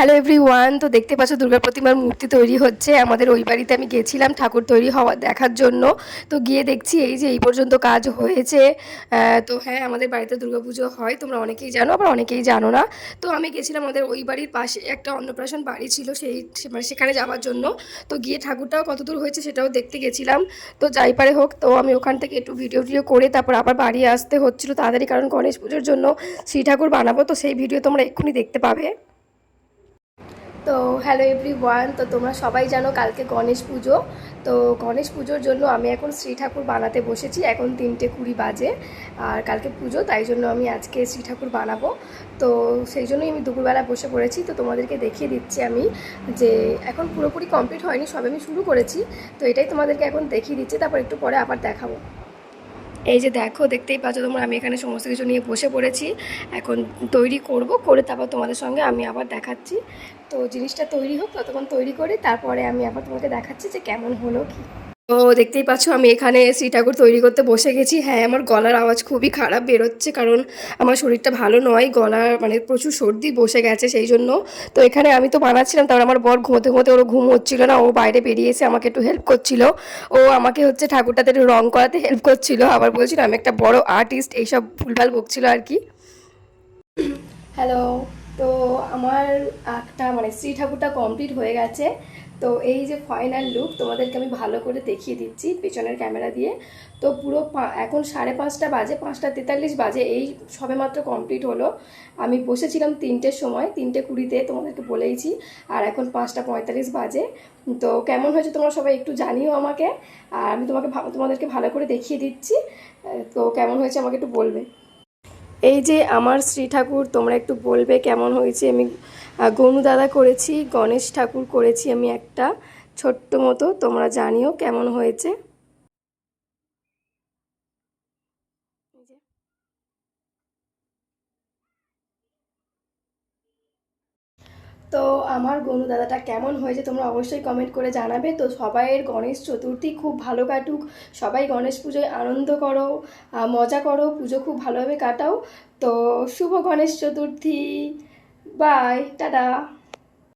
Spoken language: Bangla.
হ্যালো এভরি ওয়ান তো দেখতে পাচ্ছ দুর্গা প্রতিমার মূর্তি তৈরি হচ্ছে। আমাদের ওই বাড়িতে আমি গেছিলাম ঠাকুর তৈরি হওয়া দেখার জন্য। তো গিয়ে দেখছি এই যে এই পর্যন্ত কাজ হয়েছে। তো হ্যাঁ আমাদের বাড়িতে দুর্গাপুজো হয়। তোমরা অনেকেই জানো, আবার অনেকেই জানো না। তো আমি গেছিলাম আমাদের ওই বাড়ির পাশে একটা অন্নপ্রাশন বাড়ি ছিল সেই মানে সেখানে যাওয়ার জন্য। তো গিয়ে ঠাকুরটাও কত দূর হয়েছে সেটাও দেখতে গেছিলাম। তো যাই পারে হোক, তো আমি ওখান থেকে একটু ভিডিও টিডিও করে তারপর আবার বাড়ি আসতে হচ্ছিল তাড়াতাড়ি, কারণ গণেশ পুজোর জন্য শ্রী ঠাকুর বানাবো। তো সেই ভিডিও তোমরা এক্ষুনি দেখতে পাবে। তো হ্যালো এভরি ওয়ান তো তোমরা সবাই জানো কালকে গণেশ পুজো। তো গণেশ পুজোর জন্য আমি এখন শ্রী ঠাকুর বানাতে বসেছি, এখন তিনটে কুড়ি বাজে আর কালকে পুজো, তাই জন্য আমি আজকে শ্রী ঠাকুর বানাবো। তো সেই জন্যই আমি দুপুরবেলা বসে পড়েছি, তো তোমাদেরকে দেখিয়ে দিচ্ছি আমি যে এখন পুরোপুরি কমপ্লিট হয়নি, সবে আমি শুরু করেছি। তো এটাই তোমাদেরকে এখন দেখিয়ে দিচ্ছি, তারপর একটু পরে আবার দেখাবো। এই যে দেখো, দেখতেই পাচ্ছ তোমরা, আমি এখানে সমস্ত কিছু নিয়ে বসে পড়েছি। এখন তৈরি করব, করে তারপর তোমাদের সঙ্গে আমি আবার দেখাচ্ছি। তো জিনিসটা তৈরি হোক, ততক্ষণ তৈরি করে, তারপরে আমি আবার তোমাকে দেখাচ্ছি যে কেমন হলো কি। তো দেখতেই পাচ্ছ আমি এখানে শ্রী ঠাকুর তৈরি করতে বসে গেছি। হ্যাঁ আমার গলার আওয়াজ খুবই খারাপ বেরোচ্ছে কারণ আমার শরীরটা ভালো নয় গলার মানে প্রচুর সর্দি বসে গেছে সেই জন্য। তো এখানে আমি তো বানাচ্ছিলাম, তারপর আমার বর ঘুমোতে ঘুমোতে ওর ঘুম হচ্ছিল না, ও বাইরে বেরিয়ে এসে আমাকে একটু হেল্প করছিল। ও আমাকে হচ্ছে ঠাকুরটাতে একটু রং করাতে হেল্প করছিল। আবার বলছিল, আমি একটা বড় আর্টিস্ট এইসব ভুলভাল বকছিল আর কি। হ্যালো তো আমার একটা মানে শ্রী ঠাকুরটা কমপ্লিট হয়ে গেছে। তো এই যে ফাইনাল লুক তোমাদেরকে আমি ভালো করে দেখিয়ে দিচ্ছি পেছনের ক্যামেরা দিয়ে। তো পুরো এখন সাড়ে পাঁচটা বাজে, পাঁচটা তেতাল্লিশ বাজে, এই সবেমাত্র কমপ্লিট হলো। আমি বসেছিলাম তিনটের সময়, তিনটে কুড়িতে তোমাদেরকে বলেইছি, আর এখন পাঁচটা পঁয়তাল্লিশ বাজে। তো কেমন হয়েছে তোমরা সবাই একটু জানিও আমাকে, আর আমি তোমাকে তোমাদেরকে ভালো করে দেখিয়ে দিচ্ছি। তো কেমন হয়েছে আমাকে একটু বলবে। এই যে আমার শ্রী ঠাকুর, তোমরা একটু বলবে কেমন হয়েছে? আমি গনু দাদা করেছি, গণেশ ঠাকুর করেছি আমি একটা ছোট্ট মতো, তোমরা জানিও কেমন হয়েছে এই যে। তো আমার গনু দাদাটা কেমন হয়েছে তোমরা অবশ্যই কমেন্ট করে জানাবে। তো সবাইয়ের গণেশ চতুর্থী খুব ভালো কাটুক। সবাই গণেশ পুজোয় আনন্দ করো মজা করো, পুজো খুব ভালোভাবে কাটাও। তো শুভ গণেশ চতুর্থী। Bye tata.